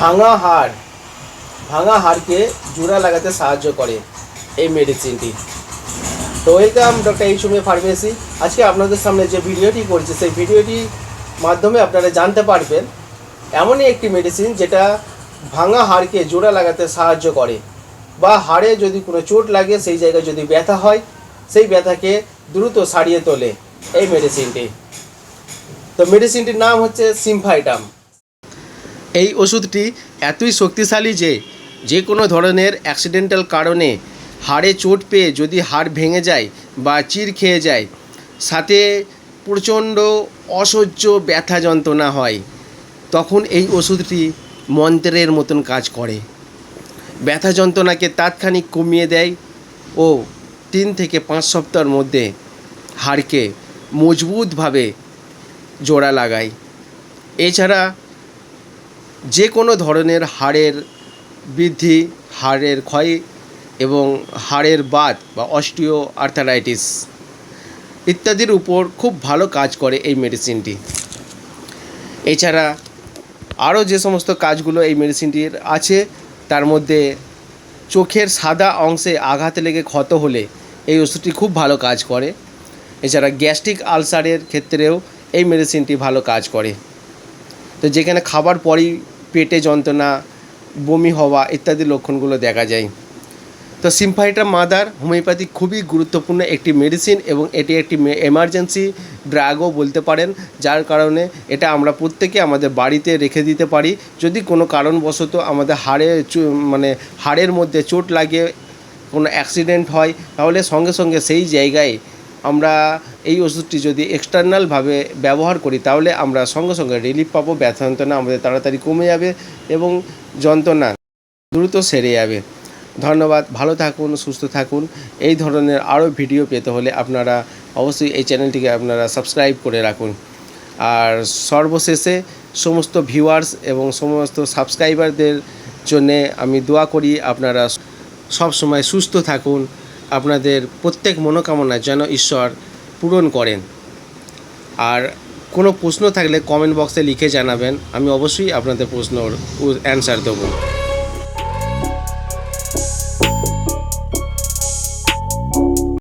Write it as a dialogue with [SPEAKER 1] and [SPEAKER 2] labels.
[SPEAKER 1] ভাঙা হাড়, ভাঙা হাড়কে জোড়া লাগাতে সাহায্য করে এই মেডিসিনটি তো ওয়েলকাম ডক্টর এইচুমে ফার্মেসি আজকে আপনাদের সামনে যে ভিডিওটি করছি, সেই ভিডিওটির মাধ্যমে আপনারা জানতে পারবেন, এমনই একটি মেডিসিন যেটা ভাঙা হাড়কে জোড়া লাগাতে সাহায্য করে। বা হাড়ে যদি কোনো চোট লাগে, সেই জায়গায় যদি ব্যথা হয়, সেই ব্যথাকে দ্রুত সারিয়ে তোলে এই মেডিসিনটি তো মেডিসিনটির নাম হচ্ছে সিমফাইটাম এই ওষুধটি এতই শক্তিশালী যে যে কোনো ধরনের অ্যাক্সিডেন্টাল কারণে হাড়ে চোট পেয়ে যদি হাড় ভেঙে যায় বা চির খেয়ে যায়, সাথে প্রচণ্ড অসহ্য ব্যথা যন্ত্রণা হয়, তখন এই ওষুধটি মন্ত্রের মতন কাজ করে। ব্যথা যন্ত্রণাকে তাৎক্ষণিক কমিয়ে দেয় ও তিন থেকে পাঁচ সপ্তাহের মধ্যে হাড়কে মজবুতভাবে জোড়া লাগায়। এছাড়া যে কোনো ধরনের হাড়ের বৃদ্ধি, হাড়ের ক্ষয় এবং হাড়ের বাত বা অস্টিও আর্থারাইটিস ইত্যাদির উপর খুব ভালো কাজ করে এই মেডিসিনটি। এছাড়া আরও যে সমস্ত কাজগুলো এই মেডিসিনটির আছে, তার মধ্যে চোখের সাদা অংশে আঘাত লেগে ক্ষত হলে এই ওষুধটি খুব ভালো কাজ করে। এছাড়া গ্যাস্ট্রিক আলসারের ক্ষেত্রেও এই মেডিসিনটি ভালো কাজ করে। তো যেখানে খাবার পরই পেটে যন্ত্রণা, বমি হওয়া ইত্যাদি লক্ষণগুলো দেখা যায়। তো সিম্ফাইটা মাদার হোমিওপ্যাথি খুবই গুরুত্বপূর্ণ একটি মেডিসিন এবং এটি একটি এমার্জেন্সি ড্রাগও বলতে পারেন, যার কারণে এটা আমরা প্রত্যেকে আমাদের বাড়িতে রেখে দিতে পারি। যদি কোনো কারণবশত আমাদের হাড়ে মানে হাড়ের মধ্যে চোট লাগে, কোনো অ্যাক্সিডেন্ট হয়, তাহলে সঙ্গে সঙ্গে সেই জায়গায় আমরা এই ওষুধটি যদি এক্সটার্নালভাবে ব্যবহার করি, তাহলে আমরা সঙ্গে সঙ্গে রিলিফ পাবো, ব্যথা যন্ত্রণা আমাদের তাড়াতাড়ি কমে যাবে এবং যন্ত্রণা দ্রুত সেরে যাবে। ধন্যবাদ, ভালো থাকুন, সুস্থ থাকুন। এই ধরনের আরও ভিডিও পেতে হলে আপনারা অবশ্যই এই চ্যানেলটিকে আপনারা সাবস্ক্রাইব করে রাখুন। আর সর্বশেষে সমস্ত ভিউয়ার্স এবং সমস্ত সাবস্ক্রাইবারদের জন্যে আমি দোয়া করি, আপনারা সব সময় সুস্থ থাকুন। আপনাদের প্রত্যেক মনোকামনা যেন ঈশ্বর পূরণ করেন। আর কোনো প্রশ্ন থাকলে কমেন্ট বক্সে লিখে জানাবেন, আমি অবশ্যই আপনাদের প্রশ্নর অ্যান্সার দেবো।